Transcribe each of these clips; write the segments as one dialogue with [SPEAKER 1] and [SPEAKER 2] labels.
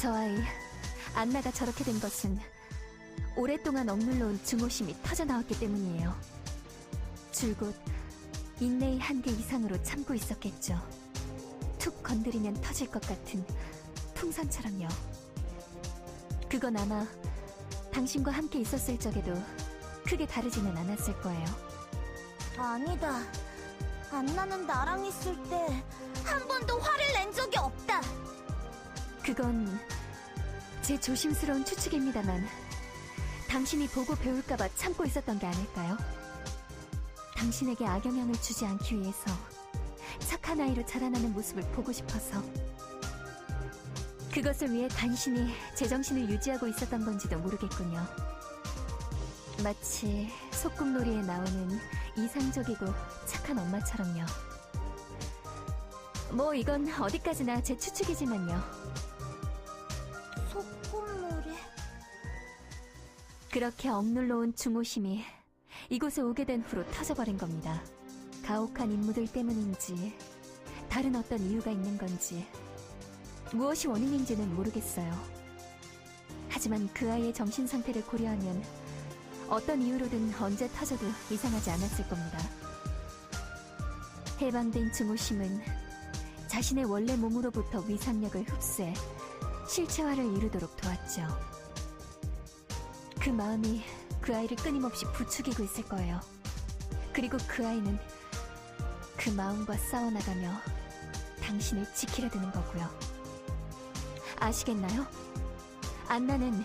[SPEAKER 1] 저 아이, 안나가 저렇게 된 것은 오랫동안 억눌러온 증오심이 터져나왔기 때문이에요. 줄곧 인내의 한계 이상으로 참고 있었겠죠. 툭 건드리면 터질 것 같은 풍선처럼요. 그건 아마 당신과 함께 있었을 적에도 크게 다르지는 않았을 거예요.
[SPEAKER 2] 아니다. 안나는 나랑 있을 때 한 번도 화를 낸 적이 없다.
[SPEAKER 1] 그건 제 조심스러운 추측입니다만 당신이 보고 배울까봐 참고 있었던 게 아닐까요? 당신에게 악영향을 주지 않기 위해서 착한 아이로 자라나는 모습을 보고 싶어서 그것을 위해 간신히 제정신을 유지하고 있었던 건지도 모르겠군요. 마치 소꿉놀이에 나오는 이상적이고 착한 엄마처럼요. 뭐 이건 어디까지나 제 추측이지만요. 그렇게 억눌러온 증오심이 이곳에 오게 된 후로 터져버린 겁니다. 가혹한 임무들 때문인지 다른 어떤 이유가 있는 건지 무엇이 원인인지는 모르겠어요. 하지만 그 아이의 정신 상태를 고려하면 어떤 이유로든 언제 터져도 이상하지 않았을 겁니다. 해방된 증오심은 자신의 원래 몸으로부터 위상력을 흡수해 실체화를 이루도록 도왔죠. 그 마음이 그 아이를 끊임없이 부추기고 있을 거예요. 그리고 그 아이는 그 마음과 싸워나가며 당신을 지키려 드는 거고요. 아시겠나요? 안나는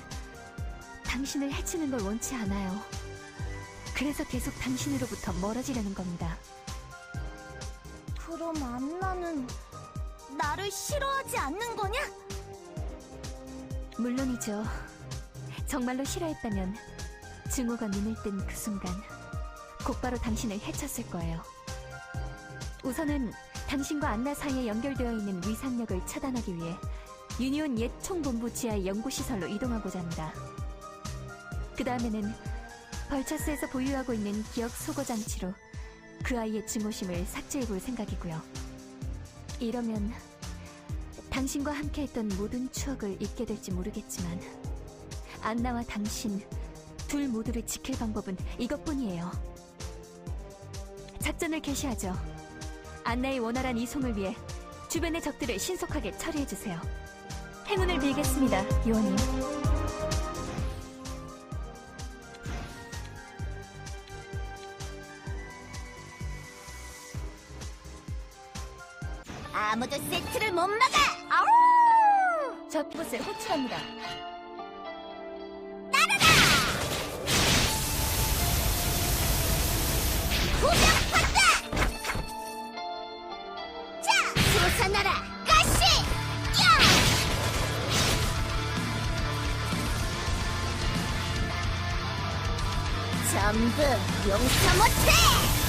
[SPEAKER 1] 당신을 해치는 걸 원치 않아요. 그래서 계속 당신으로부터 멀어지려는 겁니다.
[SPEAKER 2] 그럼 안나는 나를 싫어하지 않는 거냐?
[SPEAKER 1] 물론이죠. 정말로 싫어했다면 증오가 눈을 뜬 그 순간 곧바로 당신을 해쳤을 거예요. 우선은 당신과 안나 사이에 연결되어 있는 위상력을 차단하기 위해 유니온 옛 총본부 지하의 연구시설로 이동하고자 합니다. 그 다음에는 벌처스에서 보유하고 있는 기억 소거 장치로 그 아이의 증오심을 삭제해 볼 생각이고요. 이러면 당신과 함께했던 모든 추억을 잊게 될지 모르겠지만 안나와 당신 둘 모두를 지킬 방법은 이것뿐이에요. 작전을 개시하죠. 안나의 원활한 이송을 위해 주변의 적들을 신속하게 처리해주세요. 행운을 빌겠습니다, 요원님.
[SPEAKER 2] 아무도 세트를 못 막아!
[SPEAKER 1] 아우! 적곳에 호출합니다.
[SPEAKER 2] 전부 용서 못해!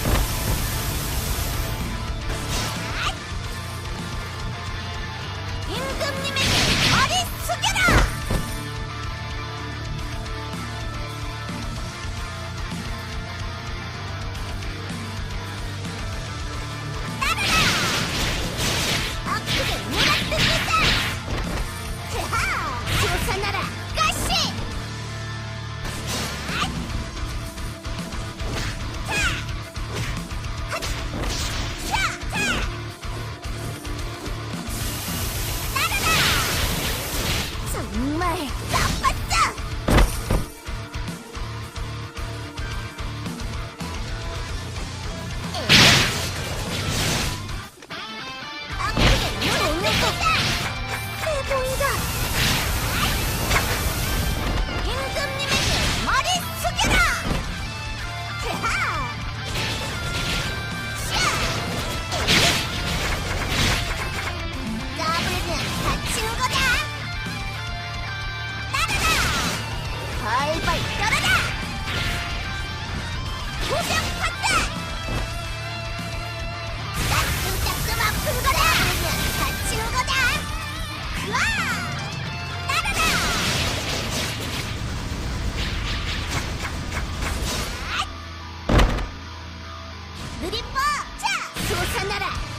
[SPEAKER 2] 느리뻐! 자! 솟아나라!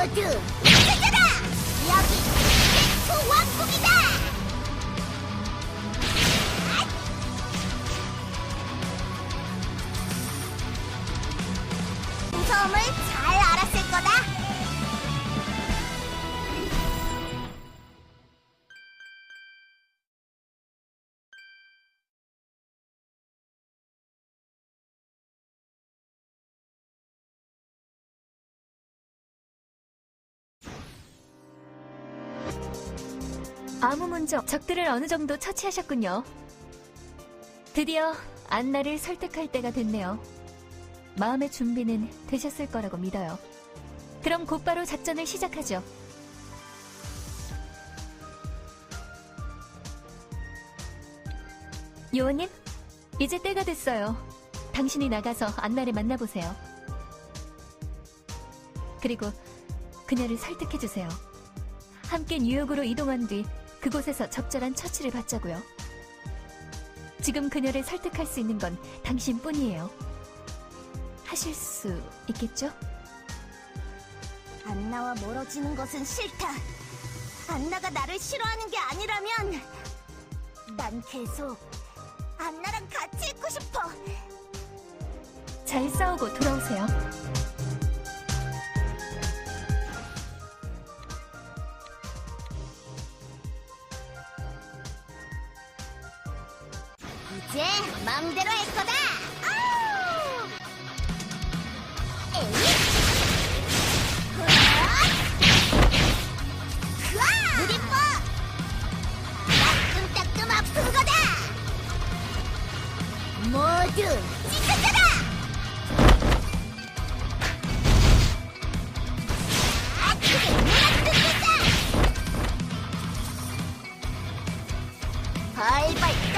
[SPEAKER 2] 모두! 여기 최초 왕국이다!
[SPEAKER 1] 아무 문제 없- 적들을 어느 정도 처치하셨군요. 드디어 안나를 설득할 때가 됐네요. 마음의 준비는 되셨을 거라고 믿어요. 그럼 곧바로 작전을 시작하죠. 요원님, 이제 때가 됐어요. 당신이 나가서 안나를 만나보세요. 그리고 그녀를 설득해주세요. 함께 뉴욕으로 이동한 뒤 그곳에서 적절한 처치를 받자고요. 지금 그녀를 설득할 수 있는 건 당신뿐이에요. 하실 수 있겠죠?
[SPEAKER 2] 안나와 멀어지는 것은 싫다. 안나가 나를 싫어하는 게 아니라면 난 계속 안나랑 같이 있고 싶어.
[SPEAKER 1] 잘 싸우고 돌아오세요.
[SPEAKER 2] 제 마음대로 할 거다. 아우! 에이! 으아! 으아! 느리뽀! 따끔따끔 아픈 거다. 모두 찢어져라! 아, 그게 무너뜨린다! 벌벌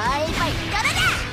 [SPEAKER 2] 벌벌 떨어라! 날아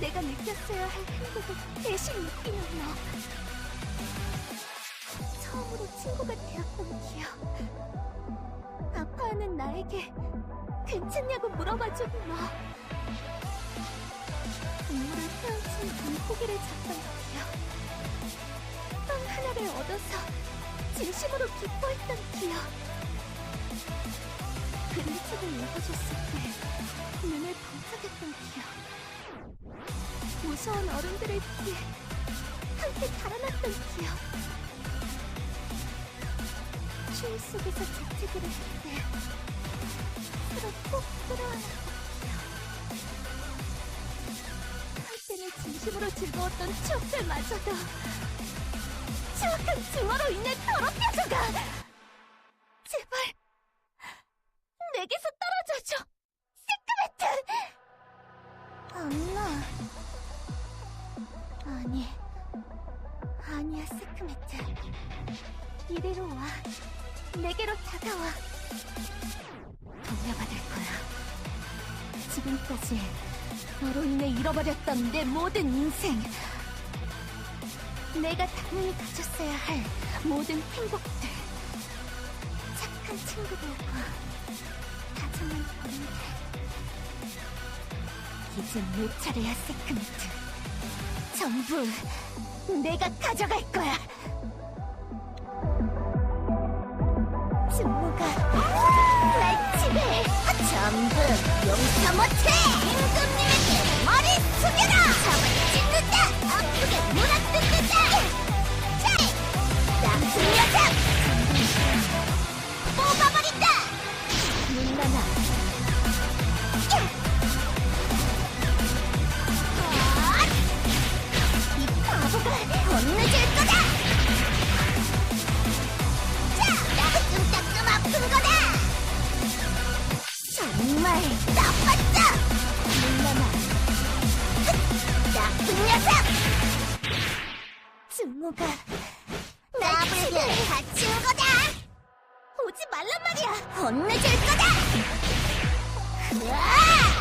[SPEAKER 2] 내가 느꼈어야 할 행복을 대신 느끼는 너. 처음으로 친구가 되었던 기억. 아파하는 나에게 괜찮냐고 물어봐준 너. 동물을 헤엄친 물고기를 잡던 기억. 빵 하나를 얻어서 진심으로 기뻐했던 기억. 그림책을 읽어줬을 때 눈을 번쩍했던 기억. 무서운 어른들을 피해 함께 달아났던 기억. 추위 속에서 재채기를 할때 서로 꼭 끌어안았던 기억. 할 때는 진심 진심으로 즐거웠던 추억들마저도 추악한 증오로 인해 더럽혀져가! 이리로 와. 내게로 다가와. 돌려받을 거야. 지금까지 너로 인해 잃어버렸던 내 모든 인생. 내가 당연히 가졌어야 할 모든 행복들. 착한 친구들과 다정한 어른들. 이제 내 차례야, 세크메트. 전부 내가 가져갈 거야. 증오가 날 지배해. 전부 용서 못해. 임금님에게 머리 숙여라. 잡을 찢는다. 아프게 물어뜯는다. 자, 나쁜 녀석. 뽑아버린다. 물러나. 아! 이 바보가 혼내줄 거다! 증오가 나불게 갇힌 거다! 오지 말란 말이야! 혼내줄 거다!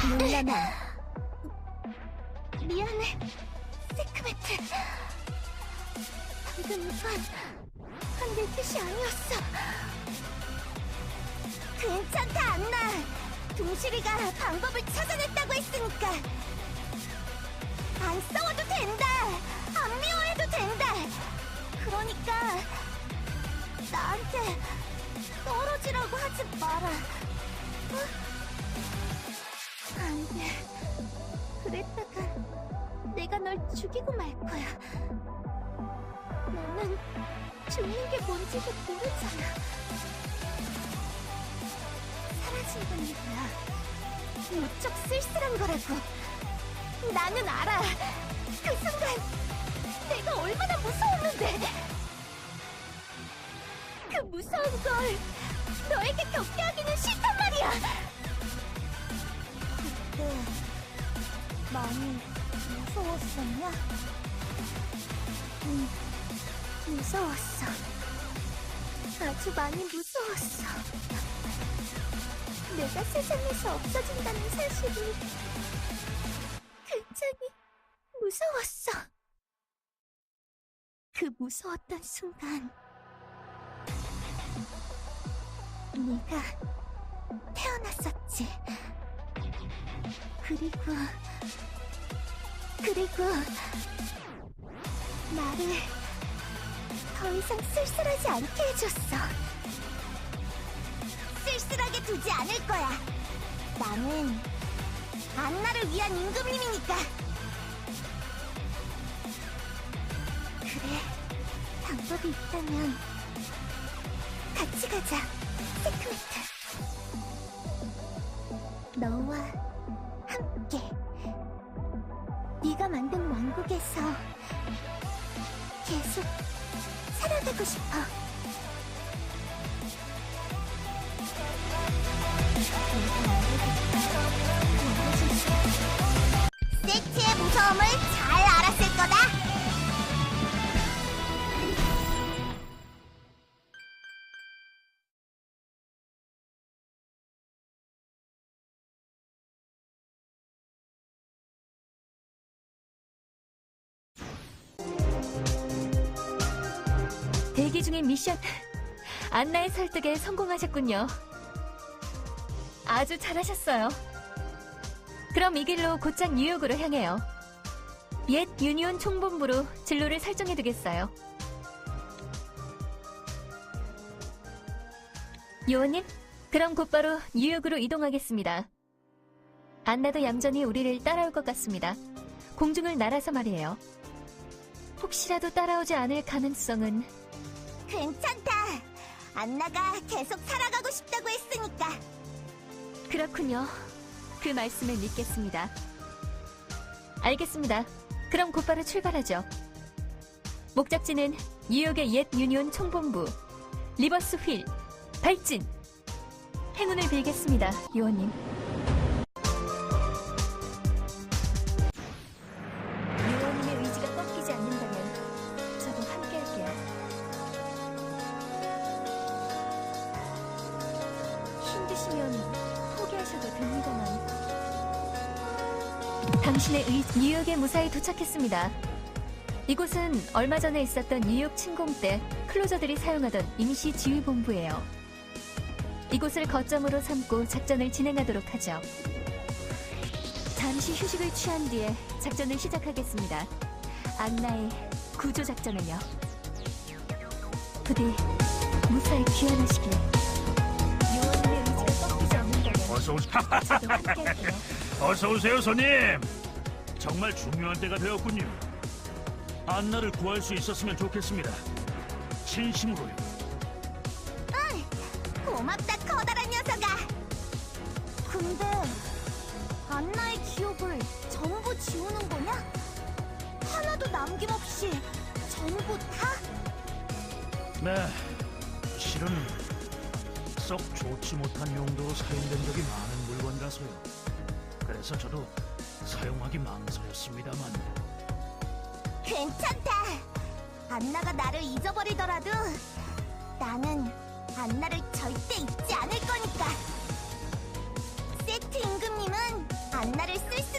[SPEAKER 2] 물러나. 미안해, 세크메트. 방금 이건 내 뜻이 아니었어. 괜찮다, 안나. 동실이가 방법을 하지 마라. 어? 안 돼. 그랬다가 내가 널 죽이고 말 거야. 너는 죽는 게 뭔지도 모르잖아. 사라진다는 거야. 무척 쓸쓸한 거라고. 나는 알아. 그 순간 내가 얼마나 무서웠는데. 그 무서운 걸 너에게 겪게 하기는 싫단 말이야. 그때 많이 무서웠었냐? 응, 무서웠어. 아주 많이 무서웠어. 내가 세상에서 없어진다는 사실이 굉장히 무서웠어. 그 무서웠던 순간, 네가 태어났었지. 그리고 그리고 나를 더 이상 쓸쓸하지 않게 해줬어. 쓸쓸하게 두지 않을 거야. 나는 안나를 위한 임금님이니까. 그래, 방법이 있다면 같이 가자, 세크메트. 너와 함께. 네가 만든 왕국에서 계속 살아가고 싶어.
[SPEAKER 1] 대기 중인 미션 안나의 설득에 성공하셨군요. 아주 잘하셨어요. 그럼 이 길로 곧장 뉴욕으로 향해요. 옛 유니온 총본부로 진로를 설정해두겠어요. 요원님, 그럼 곧바로 뉴욕으로 이동하겠습니다. 안나도 얌전히 우리를 따라올 것 같습니다. 공중을 날아서 말이에요. 혹시라도 따라오지 않을 가능성은
[SPEAKER 2] 괜찮다. 안나가 계속 살아가고 싶다고 했으니까.
[SPEAKER 1] 그렇군요. 그 말씀을 믿겠습니다. 알겠습니다. 그럼 곧바로 출발하죠. 목적지는 뉴욕의 옛 유니온 총본부 리버스 휠 발진. 행운을 빌겠습니다, 요원님. 당신의 의 뉴욕에 무사히 도착했습니다. 이곳은 얼마 전에 있었던 뉴욕 침공 때 클로저들이 사용하던 임시 지휘본부예요. 이곳을 거점으로 삼고 작전을 진행하도록 하죠. 잠시 휴식을 취한 뒤에 작전을 시작하겠습니다. 안나의 구조 작전을요. 부디 무사히 귀환하시길. 요원님의 의지가 꺾이지 않는다면. 저도 함께할게요.
[SPEAKER 3] 어서 오세요, 손님. 정말 중요한 때가 되었군요. 안나를 구할 수 있었으면 좋겠습니다. 진심으로요.
[SPEAKER 2] 고맙다 커다란 녀석아. 근데 안나의 기억을 전부 지우는 거냐? 하나도 남김없이 전부 다?
[SPEAKER 3] 네, 실은 썩 좋지 못한 용도로 사용된 적이 많은 물건이라서요. 그래서 저도 사용하기 망설였습니다만
[SPEAKER 2] 괜찮다. 안나가 나를 잊어버리더라도 나는 안나를 절대 잊지 않을 거니까. 세트 임금님은 안나를 쓸 수